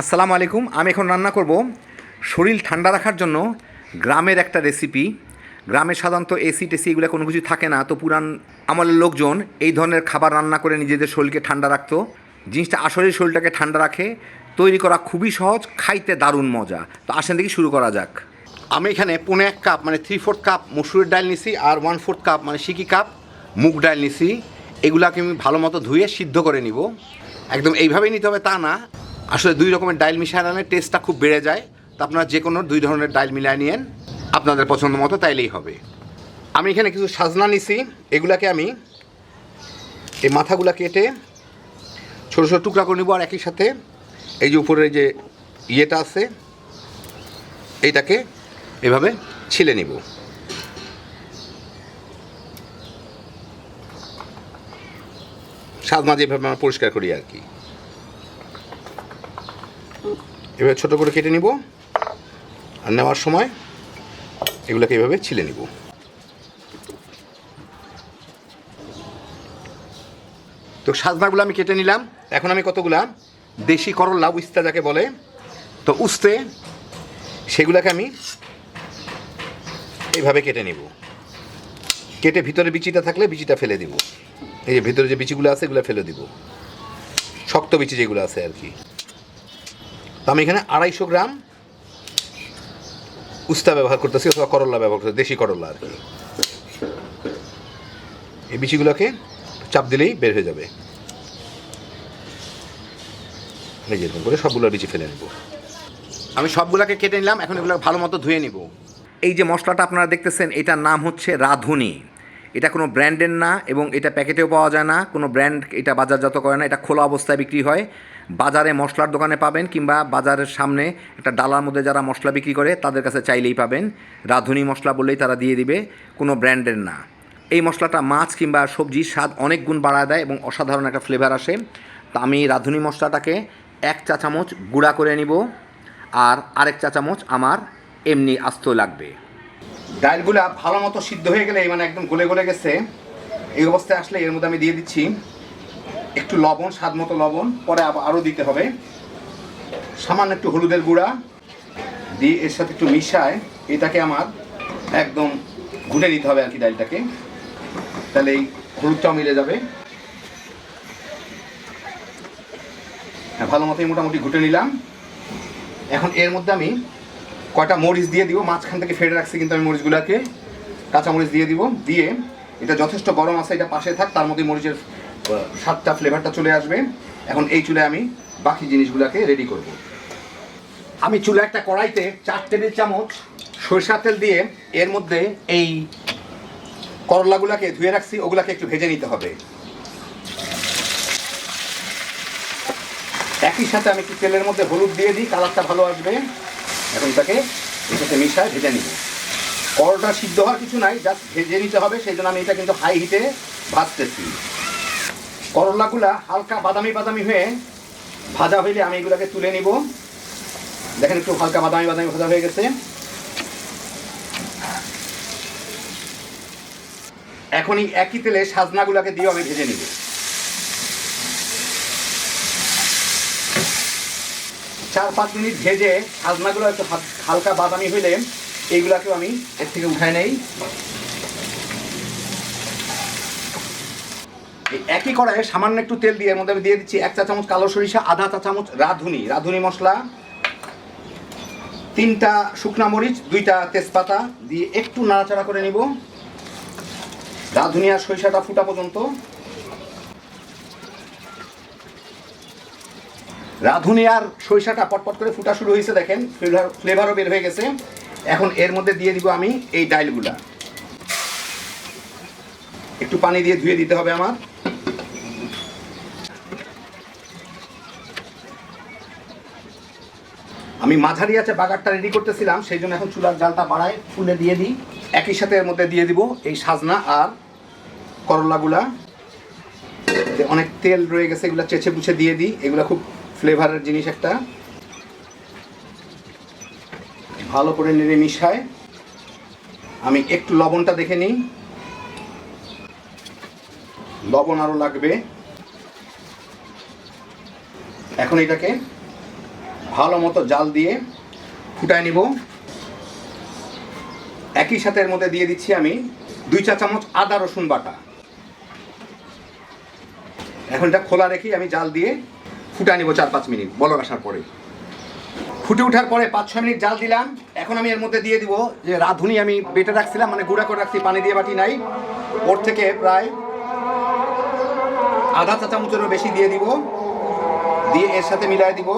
আসসালামু আলাইকুম, আমি এখন রান্না করব শরীর ঠান্ডা রাখার জন্য গ্রামের একটা রেসিপি গ্রামে সাধারণত এসি টেসি এগুলো কোনো কিছু থাকে না, তো পুরান আমলের লোকজন এই ধরনের খাবার রান্না করে নিজেদের শরীরকে ঠান্ডা রাখতো। জিনিসটা আসলে শরীরটাকে ঠান্ডা রাখে, তৈরি করা খুবই সহজ, খাইতে দারুণ মজা। তো আসেন দেখি শুরু করা যাক। আমি এখানে পনেরো এক কাপ মানে থ্রি ফোর্থ কাপ মসুরের ডাল নিছি আর ওয়ান ফোর্থ কাপ মানে সিকি কাপ মুগ ডাল নিছি। এগুলাকে আমি ভালো মতো ধুয়ে সিদ্ধ করে নিব। একদম এইভাবেই নিতে হবে তা না। আসলে দুই রকমের ডাইল মিশিয়ে আনলে টেস্টটা খুব বেড়ে যায়। তো আপনারা যে কোনো দুই ধরনের ডাইল মিলিয়ে নিয়েন। আপনাদের পছন্দ মতো তাইলেই হবে। আমি এখানে কিছু সাজনা নিছি। এগুলাকে আমি এই মাথাগুলা কেটে ছোটো ছোটো টুকরা করে নিব আর একই সাথে এই যে উপরের যে ইয়েটা আছে, এইটাকে এভাবে ছিলে নিব। সাজনা যেভাবে আমরা পরিষ্কার করি আর কি। এভাবে ছোটো করে কেটে নিব আর নেওয়ার সময় এগুলোকে এভাবে ছিলে নিব। তো সাজনাগুলো আমি কেটে নিলাম। এখন আমি কতগুলা? দেশি করল্লা উস্তা যাকে বলে। তো উস্তে সেগুলোকে আমি এইভাবে কেটে নিব। কেটে ভিতরে বিচিটা থাকলে বিচিটা ফেলে দিব। এই যে ভিতরে যে বিচিগুলো আছে এগুলো ফেলে দিব। শক্ত বিচি যেগুলো আছে আর কি। তো আমি এখানে আড়াইশো গ্রাম উস্তা ব্যবহার করতেছি, অথবা করল্লা ব্যবহার করতেছি, দেশি করল্লা আর কি। এই বিচিগুলোকে চাপ দিলেই বের হয়ে যাবে। এই যে করে সবগুলোর বিচি ফেলে নেব। আমি সবগুলোকে কেটে নিলাম, এখন এগুলো ভালো মতো ধুয়ে নিব। এই যে মশলাটা আপনারা দেখতেছেন, এটার নাম হচ্ছে রাঁধুনি। এটা কোনো ব্র্যান্ডের না এবং এটা প্যাকেটেও পাওয়া যায় না। কোনো ব্র্যান্ড এটা বাজারজাত করে না। এটা খোলা অবস্থায় বিক্রি হয়। বাজারে মশলার দোকানে পাবেন কিংবা বাজারের সামনে একটা ডালার মধ্যে যারা মশলা বিক্রি করে, তাদের কাছে চাইলেই পাবেন। রাঁধুনি মশলা বললেই তারা দিয়ে দিবে। কোনো ব্র্যান্ডের না। এই মশলাটা মাছ কিংবা সবজির স্বাদ অনেক গুণ বাড়ায় দেয় এবং অসাধারণ একটা ফ্লেভার আসে। তা আমি রাঁধুনি মশলাটাকে এক চা চামচ গুঁড়া করে নিব। আর আরেক চা চামচ আমার এমনি আস্ত লাগবে। ডালগুলা ভালো মতো সিদ্ধ হয়ে গেলে মানে একদম গলে গলে গেছে, এই অবস্থায় আসলে এর মধ্যে আমি দিয়ে দিচ্ছি একটু লবণ, স্বাদ মতো লবণ, পরে আরও দিতে হবে। সামান্য একটু হলুদের গুঁড়া দিয়ে এর সাথে একটু মিশায় এটাকে আমার একদম ঘুটে নিতে হবে আর কি ডালটাকে। তাহলে এই হলুদটাও মিলে যাবে। হ্যাঁ ভালো মতোই মোটামুটি ঘুটে নিলাম। এখন এর মধ্যে আমি কয়টা মরিচ দিয়ে দিব? মাঝখান থেকে ফেড়ে রাখছি কিন্তু আমি মরিচগুলোকে। কাঁচা মরিচ দিয়ে দিব। দিয়ে এটা যথেষ্ট গরম আছে, এটা পাশে থাক, তার মধ্যে মরিচের স্বাদটা ফ্লেভারটা চলে আসবে। এখন এই চুলে আমি বাকি জিনিসগুলোকে রেডি করব। আমি চুলা একটা কড়াইতে চার টেবিল চামচ সরিষার তেল দিয়ে এর মধ্যে এই করলাগুলাকে ধুয়ে রাখছি, ওগুলাকে একটু ভেজে নিতে হবে। একই সাথে আমি একটু তেলের মধ্যে হলুদ দিয়ে দিই, কালারটা ভালো আসবে। এখন তাকে সাথে মিশায় ভেজে নিব। করলটা সিদ্ধ হওয়ার কিছু নাই জাস্ট ভেজে নিতে হবে, সেই জন্য আমি এটা কিন্তু হাই হিটে ভাজতেছি। করলাগুলা হালকা বাদামি বাদামি হয়ে ভাজা হইলে আমি এগুলাকে তুলে নিব। দেখেন একটু হালকা বাদামি বাদামি ভাজা হয়ে গেছে। এখনই একই তেলে সাজনাগুলাকে দিয়ে আমি ভেজে নিব। চার পাঁচ মিনিট ভেজে সাজনাগুলো একটু হালকা বাদামি হইলে এইগুলাকেও আমি এর থেকে উঠায় নেই। একই কড়াইয়ে সামান্য একটু তেল দিয়ে এর মধ্যে আমি দিয়ে দিচ্ছি এক চা চামচ কালো সরিষা, আধা চা চামচ রাঁধুনি। রাঁধুনি মশলা, তিনটা শুকনা মরিচ, দুইটা তেজপাতা দিয়ে একটু নাড়াচাড়া করে নিব। রাঁধুনি আর সরিষাটা ফুটা পর্যন্ত। রাঁধুনি আর সরিষাটা পটপট করে ফুটা শুরু হয়েছে, দেখেন। ফ্লেভার ফ্লেভারও বের হয়ে গেছে। এখন এর মধ্যে দিয়ে দিব আমি এই ডাইলগুলা। একটু পানি দিয়ে ধুয়ে দিতে হবে আমার। আমি মাঝারি আছে বাগারটা রেডি করতেছিলাম, সেই জন্য এখন চুলার জালটা বাড়ায় ফুলে দিয়ে দিই। একই সাথে এর মধ্যে দিয়ে দিব এই সাজনা আর করলাগুলা। অনেক তেল রয়ে গেছে, এগুলো চেঁচে বুছে দিয়ে দিই। এগুলো খুব ফ্লেভারের জিনিস একটা। ভালো করে নেড়ে মিশায়। আমি একটু লবণটা দেখে নিই। লবণ আরও লাগবে। এখন এটাকে ভালো মতো জাল দিয়ে ফুটায় নিব। একই সাথে এর মধ্যে দিয়ে দিচ্ছি আমি দুই চা চামচ আদা রসুন বাটা। এখন এটা খোলা রেখে আমি জাল দিয়ে ফুটায় নিব চার পাঁচ মিনিট। বলক আসার পরে। ফুটে ওঠার পরে পাঁচ ছয় মিনিট জাল দিলাম। এখন আমি এর মধ্যে দিয়ে দিব যে রাঁধুনি আমি বেটে রাখছিলাম মানে গুঁড়া করে রাখছি, পানি দিয়ে বাটি নাই। ওর থেকে প্রায় আধা চা চামচেরও বেশি দিয়ে দিব। দিয়ে এর সাথে মিলাই দিব।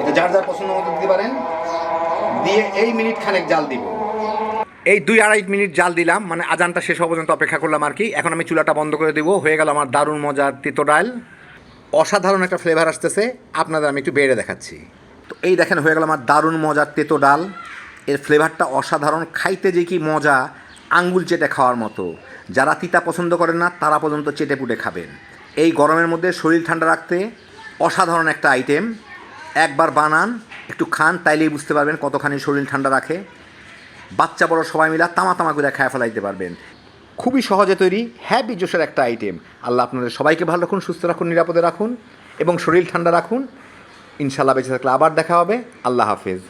এটা যার যার পছন্দ মতো দিতে পারেন। দিয়ে এই মিনিট খানেক জাল দিব। এই দুই আড়াই মিনিট জাল দিলাম মানে আজানটা শেষ হওয়া পর্যন্ত অপেক্ষা করলাম আর কি। এখন আমি চুলাটা বন্ধ করে দেবো। হয়ে গেল আমার দারুণ মজার তেতো ডাল। অসাধারণ একটা ফ্লেভার আসতেছে। আপনাদের আমি একটু বেড়ে দেখাচ্ছি। তো এই দেখেন, হয়ে গেল আমার দারুণ মজার তেতো ডাল। এর ফ্লেভারটা অসাধারণ, খাইতে যে কি মজা, আঙ্গুল চেটে খাওয়ার মতো। যারা তিতা পছন্দ করেন না, তারা পর্যন্ত চেটে পুটে খাবেন। এই গরমের মধ্যে শরীর ঠান্ডা রাখতে অসাধারণ একটা আইটেম একবার বানান, একটু খান, তাইলেই বুঝতে পারবেন কতখানি শরীর ঠান্ডা রাখে। বাচ্চা বড় সবাই মিলা তামা তামা করে খায় ফেলাইতে পারবেন। খুবই সহজে তৈরি হ্যাপি জোশের একটা আইটেম। আল্লাহ আপনাদের সবাইকে ভালো রাখুন, সুস্থ রাখুন, নিরাপদে রাখুন এবং শরীর ঠান্ডা রাখুন। ইনশাল্লাহ বেঁচে থাকলে আবার দেখা হবে। আল্লাহ হাফেজ।